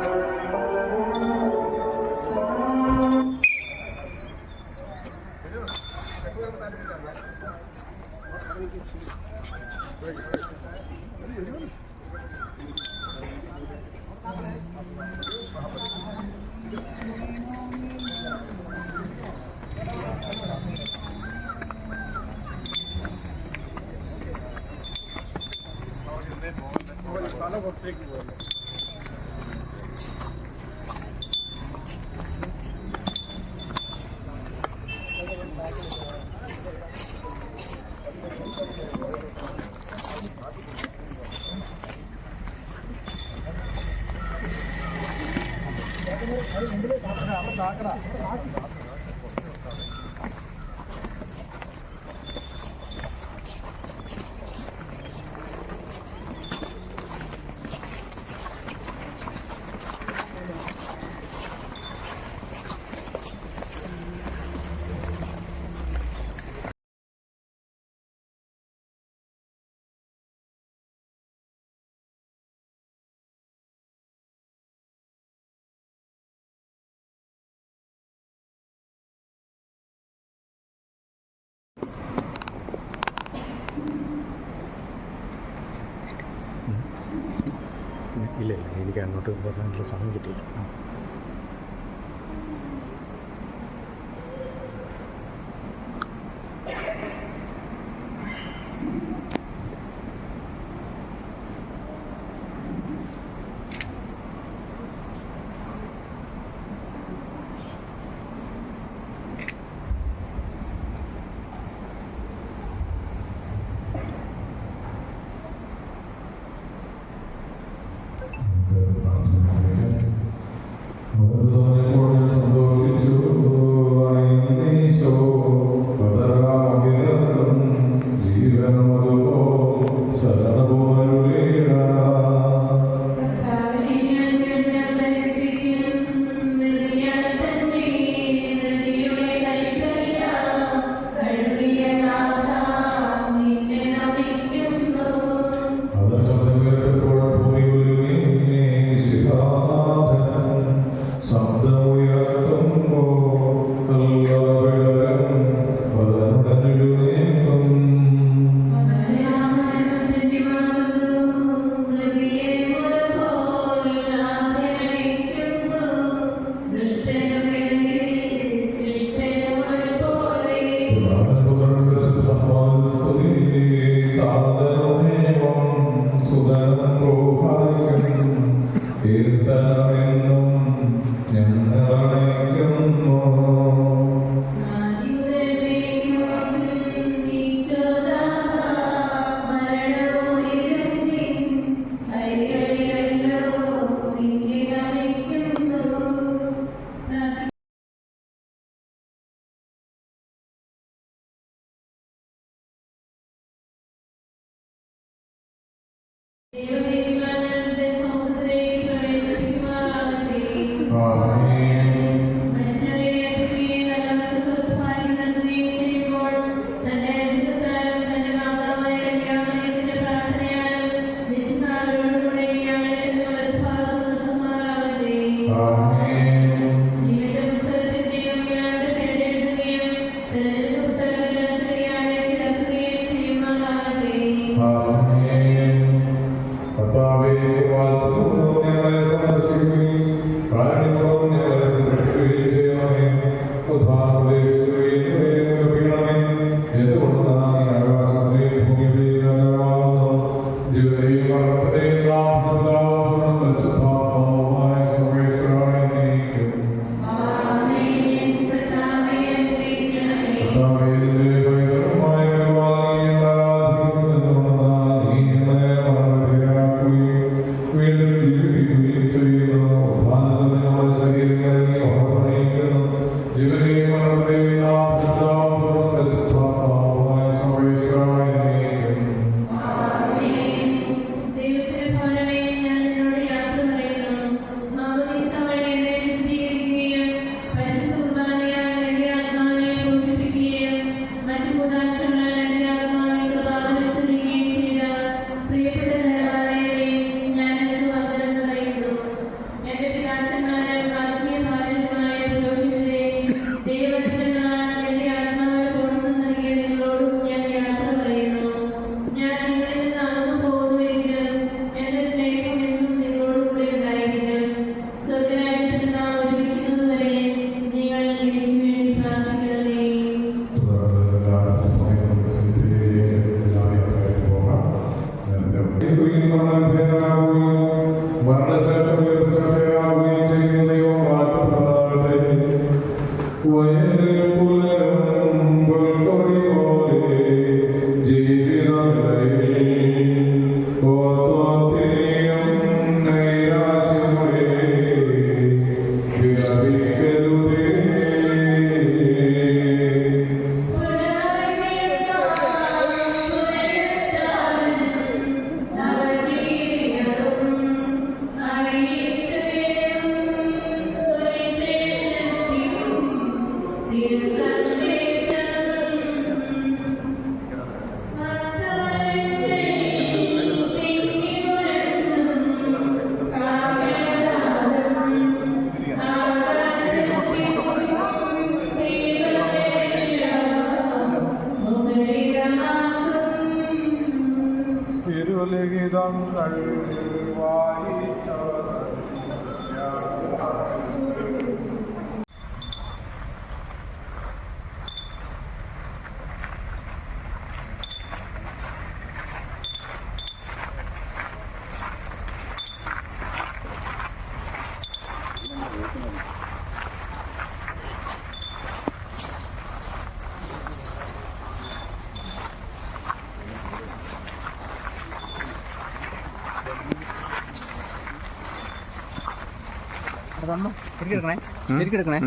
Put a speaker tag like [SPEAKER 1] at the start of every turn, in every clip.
[SPEAKER 1] thank you అక్కడ ഇല്ല എനിക്ക് അങ്ങോട്ട് പറഞ്ഞിട്ടുള്ള സമയം കിട്ടിയില്ല.
[SPEAKER 2] ശരിക്കെടുക്കണേ ശരിക്കെടുക്കണേ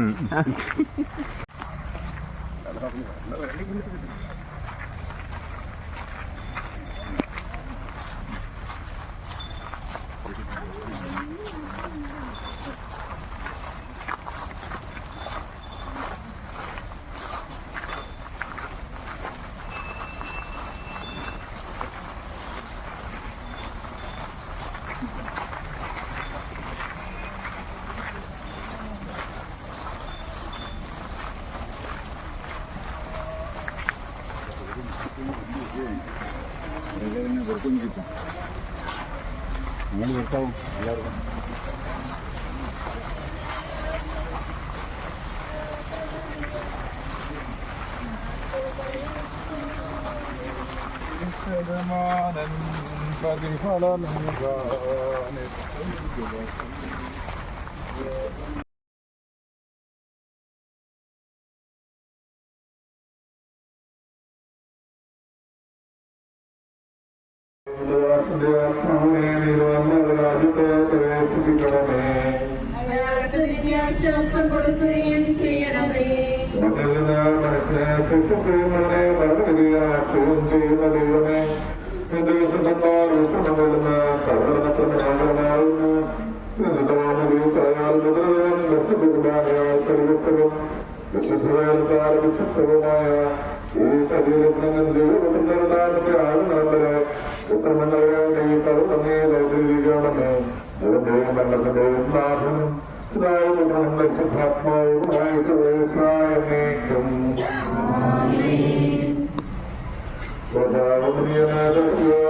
[SPEAKER 2] Tamam.
[SPEAKER 1] Yarın. سلمانا
[SPEAKER 3] فبفلا
[SPEAKER 1] الهجان استجبت രാജ്യത്തെ പ്രവേശിപ്പിക്കണമേ.
[SPEAKER 4] വിദ്യാഭ്യാസം കൊടുക്കുകയും ചെയ്യണമേ.
[SPEAKER 1] വിശുദ്ധമായ ഈ ശരീരത്തിന് ദൈവത്തിന്റെ ആളുകളുണ്ട് ഉത്തരമണ്ഡലങ്ങളുടെ ഈ കറുതമ്മയെ ലൈബ്രറിയിക്കണമേ ദൈവന്റെയും മരണത്തിന്റെയും നാഥനും പിതാവുകളുടെ ശുദ്ധാത്മാവുമായ സർവേശ്വരനേക്കും ഞാൻ നിർമ്മലമാകും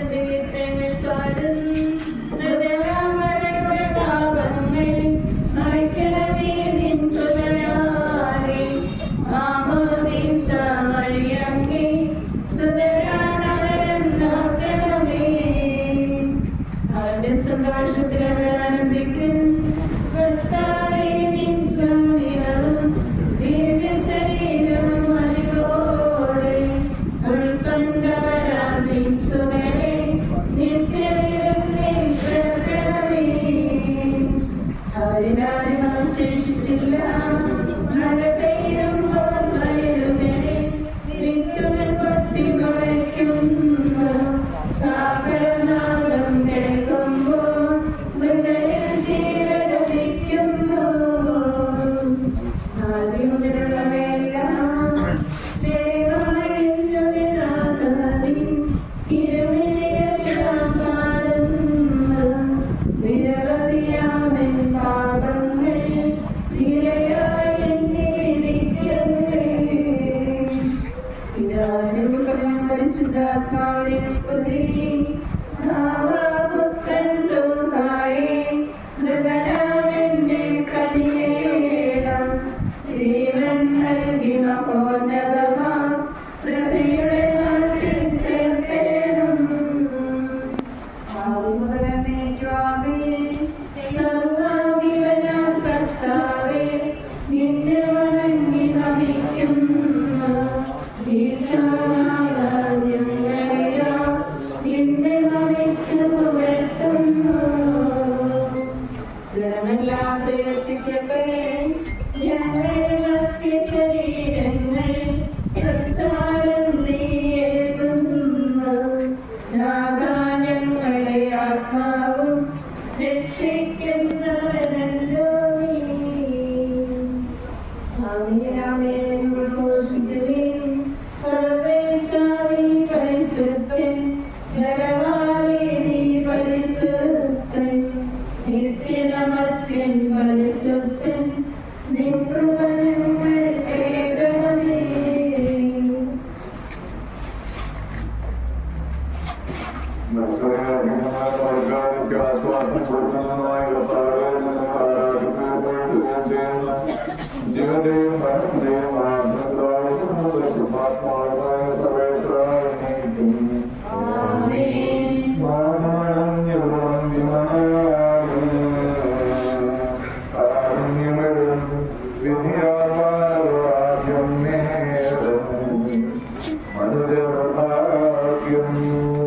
[SPEAKER 4] Amen. അവശേഷിച്ചില്ല മഴ പെയ്യ പരിശുദ്ധാത്മാവിനെ സ്തുതി ഭാവപുത്രൻ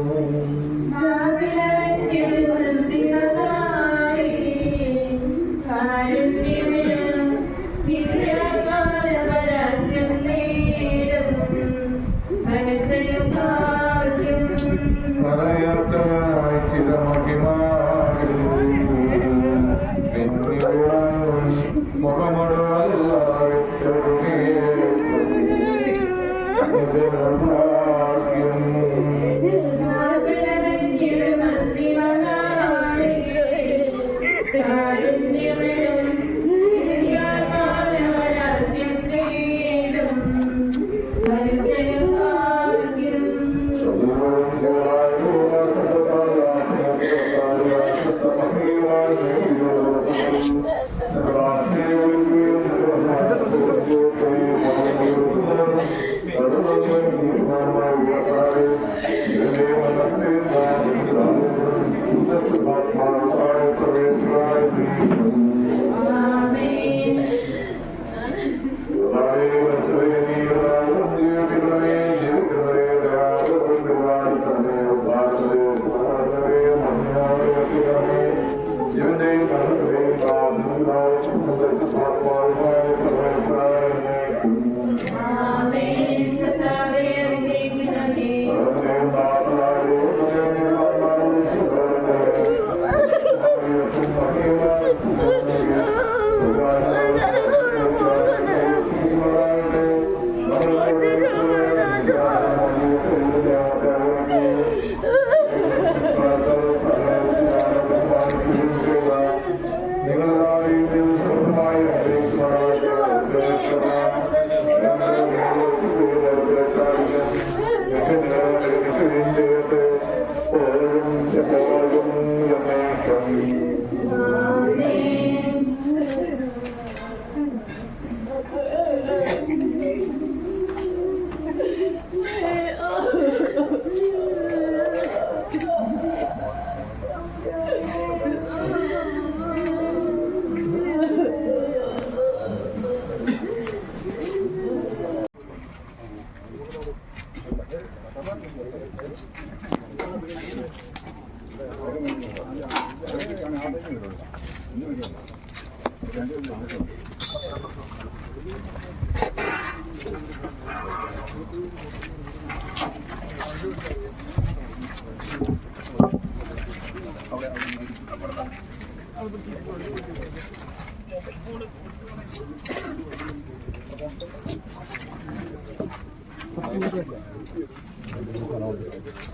[SPEAKER 1] Amen. Thank you. ശ്രീ ചേട്ടേ ഓരോ ഗണേശം